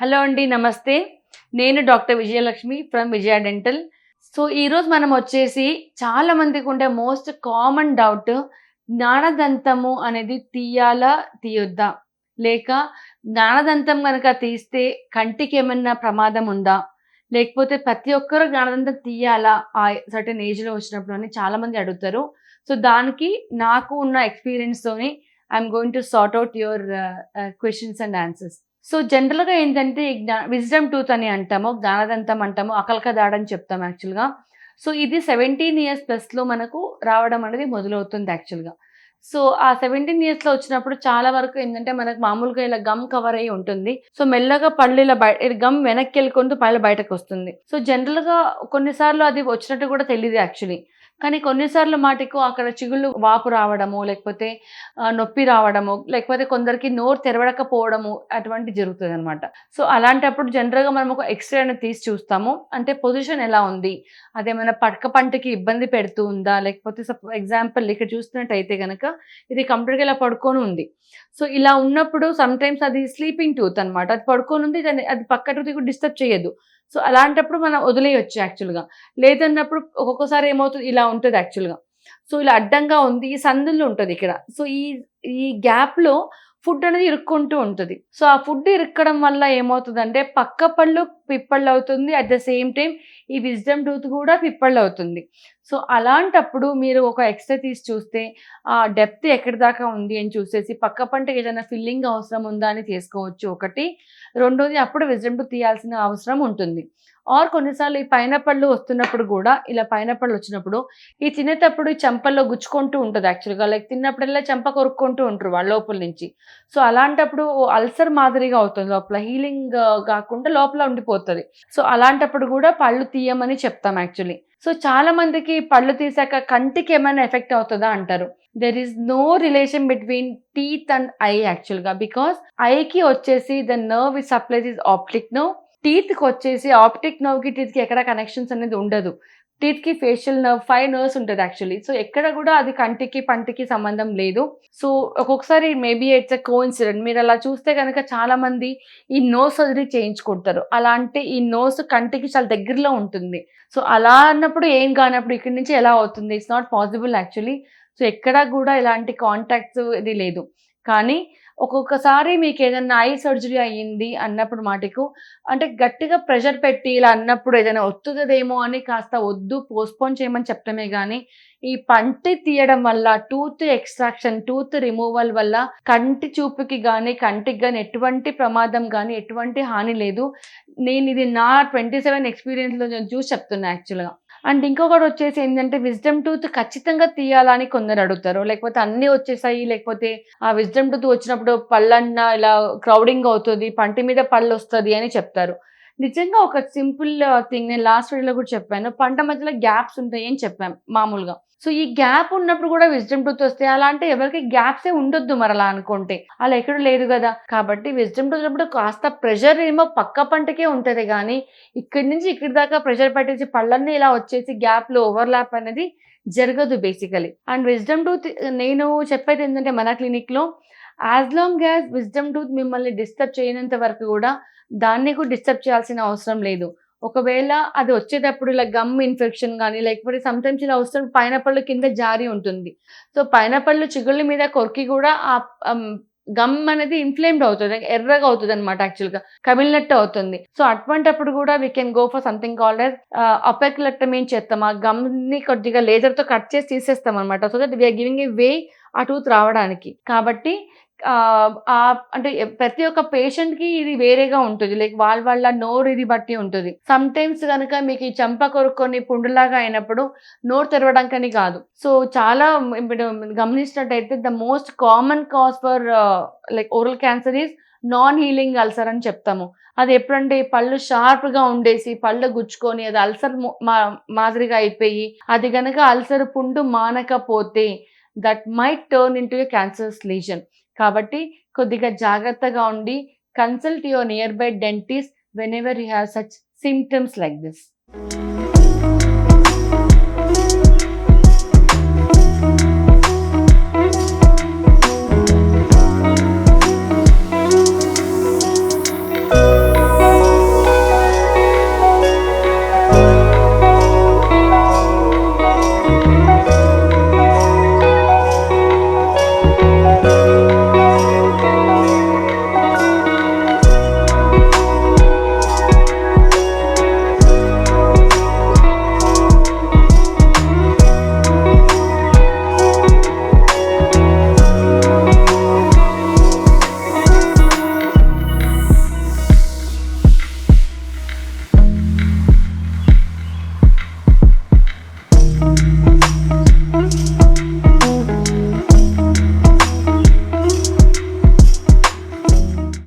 Hello అండి నమస్తే. నేను doctor Vijayalakshmi from Vijaya dental. So ఈరోజు మనం వచ్చేసి చాలా మందికి ఉండే మోస్ట్ కామన్ డౌట్ జ్ఞానదంతము అనేది తీయాలా తీయొద్దా? లేక జ్ఞానదంతం కనుక తీస్తే కంటికి ఏమన్నా ప్రమాదం ఉందా? లేకపోతే ప్రతి ఒక్కరు జ్ఞానదంతం తీయాలా? ఆ సర్టన్ ఏజ్లో వచ్చినప్పుడు అని చాలామంది అడుగుతారు. సో దానికి నాకు ఉన్న ఎక్స్పీరియన్స్తోని I'm going to sort out your questions and answers. So జనరల్గా ఏంటంటే విజ్డమ్ టూత్ అని అంటాము జ్ఞానదంతం అంటాము అకల్కదాడని చెప్తాం యాక్చువల్గా. సో ఇది సెవెంటీన్ ఇయర్స్ ప్లస్లో మనకు రావడం అనేది మొదలవుతుంది యాక్చువల్గా. సో ఆ సెవెంటీన్ ఇయర్స్లో వచ్చినప్పుడు చాలా వరకు ఏంటంటే మనకు మామూలుగా ఇలా గమ్ కవర్ అయ్యి ఉంటుంది. సో మెల్లగా పళ్ళు ఇలా బయట గమ్ వెనక్కి వెళ్ళుకుంటూ పళ్ళు బయటకు వస్తుంది. సో జనరల్గా కొన్నిసార్లు అది వచ్చినట్టు కూడా తెలియదు యాక్చువల్లీ. కానీ కొన్నిసార్లు మాటికు అక్కడ చిగుళ్ళు వాపు రావడము లేకపోతే నొప్పి రావడము లేకపోతే కొందరికి నోరు తెరవడకపోవడము అటువంటి జరుగుతుంది అనమాట సో అలాంటప్పుడు జనరల్గా మనం ఒక ఎక్స్రే తీసి చూస్తాము. అంటే పొజిషన్ ఎలా ఉంది? అదేమైనా పడక పంటకి ఇబ్బంది పెడుతూ ఉందా? లేకపోతే ఎగ్జాంపుల్ ఇక్కడ చూస్తున్నట్టయితే కనుక ఇది కంప్లీట్గా ఇలా పడుకొని ఉంది. సో ఇలా ఉన్నప్పుడు సమ్ టైమ్స్ అది స్లీపింగ్ టూత్ అనమాట అది పడుకొని ఉంది దాన్ని అది పక్క టూత్ కూడా డిస్టర్బ్ చేయదు. సో అలాంటప్పుడు మనం వదిలేయచ్చు యాక్చువల్గా. లేదన్నప్పుడు ఒక్కొక్కసారి ఏమవుతుంది ఇలా ఉంటుంది యాక్చువల్గా. సో ఇలా అడ్డంగా ఉంది ఈ సందుల్లో ఉంటుంది ఇక్కడ. సో ఈ ఈ గ్యాప్లో ఫుడ్ అనేది ఇరుక్కుంటూ ఉంటుంది. సో ఆ ఫుడ్ ఇరుక్కడం వల్ల ఏమవుతుందంటే పక్క పళ్ళు పిప్పళ్ళు అవుతుంది అట్ ద సేమ్ టైం ఈ విజ్డమ్ టూత్ కూడా పిప్పళ్ళు అవుతుంది సో అలాంటప్పుడు మీరు ఒక ఎక్స్రే తీసి చూస్తే ఆ డెప్త్ ఎక్కడి దాకా ఉంది అని చూసేసి పక్క పంటకి ఏదైనా ఫిల్లింగ్ అవసరం ఉందా అని తీసుకోవచ్చు ఒకటి. రెండోది అప్పుడు విజ్డమ్ టూత్ తీయాల్సిన అవసరం ఉంటుంది. ఆర్ కొన్నిసార్లు ఈ పైన పళ్ళు వస్తున్నప్పుడు కూడా ఇలా పైన పళ్ళు వచ్చినప్పుడు ఈ తినేటప్పుడు ఈ చెంపల్లో గుచ్చుకుంటూ ఉంటుంది యాక్చువల్గా లైక్ తిన్నప్పుడల్లా చెంప కొరుక్కుంటూ ఉంటారు వాళ్ళ లోపల నుంచి. సో అలాంటప్పుడు అల్సర్ మాదిరిగా అవుతుంది. లోపల హీలింగ్ కాకుండా లోపల ఉండిపోతుంది. సో అలాంటప్పుడు కూడా పళ్ళు తీయమని చెప్తాం యాక్చువల్లీ సో చాలా మందికి పళ్ళు తీసాక కంటికి ఏమైనా ఎఫెక్ట్ అవుతుందా అంటారు. There is no relation between teeth and eye యాక్చువల్గా బికాస్ ఐకి వచ్చేసి the nerve is supplies is optic nerve టీత్కి వచ్చేసి ఆప్టిక్ నర్వ్కి టీత్కి ఎక్కడ కనెక్షన్స్ అనేది ఉండదు. టీత్కి ఫేషియల్ నర్వ్ ఫైవ్ నర్వ్స్ ఉంటుంది యాక్చువల్లీ సో ఎక్కడ కూడా అది కంటికి పంటికి సంబంధం లేదు. సో ఒక్కొక్కసారి maybe it's a coincident మీరు అలా చూస్తే కనుక చాలామంది ఈ నోస్ సర్జరీ చేయించుకుంటారు. అలా అంటే ఈ నోస్ కంటికి చాలా దగ్గరలో ఉంటుంది. సో అలా అన్నప్పుడు ఏం కానప్పుడు ఇక్కడి నుంచి ఎలా అవుతుంది? It's not possible actually so ఎక్కడా కూడా ఇలాంటి కాంటాక్ట్స్ ఇది లేదు. కానీ ఒక్కొక్కసారి మీకు ఏదైనా ఐ సర్జరీ అయ్యింది అన్నప్పుడు మాటకు అంటే గట్టిగా ప్రెషర్ పెట్టి ఇలా అన్నప్పుడు ఏదైనా ఒత్తుతుందేమో అని కాస్త వద్దు పోస్ట్పోన్ చేయమని చెప్పడమే కానీ ఈ పంటి తీయడం వల్ల టూత్ ఎక్స్ట్రాక్షన్ టూత్ రిమూవల్ వల్ల కంటి చూపుకి కానీ కంటికి కానీ ఎటువంటి ప్రమాదం కానీ ఎటువంటి హాని లేదు. నేను ఇది నా ట్వంటీ సెవెన్ ఎక్స్పీరియన్స్లో నేను చూసి చెప్తున్నా యాక్చువల్గా. అండ్ ఇంకొకటి వచ్చేసి ఏంటంటే విజ్డమ్ టూత్ ఖచ్చితంగా తీయాలని కొందరు అడుగుతారు. లేకపోతే అన్నీ వచ్చేసాయి లేకపోతే ఆ విజ్డమ్ టూత్ వచ్చినప్పుడు పళ్ళన్న ఇలా క్రౌడింగ్ అవుతుంది పంటి మీద పళ్ళు వస్తుంది అని చెప్తారు. నిజంగా ఒక సింపుల్ థింగ్ నేను లాస్ట్ వీడియోలో కూడా చెప్పాను. పంట మధ్యలో గ్యాప్స్ ఉంటాయి అని చెప్పాను మామూలుగా. సో ఈ గ్యాప్ ఉన్నప్పుడు కూడా విజ్డమ్ టూత్ వస్తే అలా అంటే ఎవరికి గ్యాప్సే ఉండొద్దు మరి అలా అనుకుంటే. అలా ఎక్కడ లేదు కదా. కాబట్టి విజ్డమ్ టూత్ ఉన్నప్పుడు కాస్త ప్రెషర్ ఏమో పక్క పంటకే ఉంటుంది కానీ ఇక్కడి నుంచి ఇక్కడి దాకా ప్రెషర్ పెట్టేసి పళ్ళన్నీ ఇలా వచ్చేసి గ్యాప్లో ఓవర్లాప్ అనేది జరగదు బేసికలీ. అండ్ విజ్డమ్ టూత్ నేను చెప్పేది ఏంటంటే మన క్లినిక్లో as long as wisdom tooth మిమ్మల్ని డిస్టర్బ్ చేయనంత వరకు కూడా దాన్ని కూడా డిస్టర్బ్ చేయాల్సిన అవసరం లేదు. ఒకవేళ అది వచ్చేటప్పుడు ఇలా గమ్ ఇన్ఫెక్షన్ కానీ లేకపోతే సమ్టైమ్స్ ఇలా వస్తున్నప్పుడు పైనపళ్ళు కింద జారి ఉంటుంది. సో పైనపళ్ళు చిగుళ్ళ మీద కొరికి కూడా ఆ గమ్ అనేది ఇన్ఫ్లేమ్డ్ అవుతుంది. ఎర్రగా అవుతుంది అనమాట యాక్చువల్గా కమిలినట్టు అవుతుంది. సో అటువంటప్పుడు కూడా we can go for something called as apicectomy చేస్తాం. ఆ గమ్ని కొద్దిగా లేజర్తో కట్ చేసి తీసేస్తాం అనమాట so that we are giving a way ఆ టూత్ రావడానికి. కాబట్టి అంటే ప్రతి ఒక్క పేషెంట్కి ఇది వేరేగా ఉంటుంది. లైక్ వాళ్ళ వాళ్ళ నోరు ఇది బట్టి ఉంటుంది. సమ్ టైమ్స్ కనుక మీకు ఈ చెంప కొరుక్కొని పుండులాగా అయినప్పుడు నోరు తెరవడానికని కాదు. సో చాలా ఇప్పుడు గమనించినట్టయితే the most common cause for like oral cancer is non healing ulcer అని చెప్తాము. అది ఎప్పుడంటే పళ్ళు షార్ప్గా ఉండేసి పళ్ళు గుచ్చుకొని అది అల్సర్ మా మాదిరిగా అయిపోయి అది గనక అల్సర్ పుండు మానకపోతే that might turn into cancerous lesion. కాబట్టి కొద్దిగా జాగ్రత్తగా ఉండి consult your nearby dentist whenever you have such symptoms like this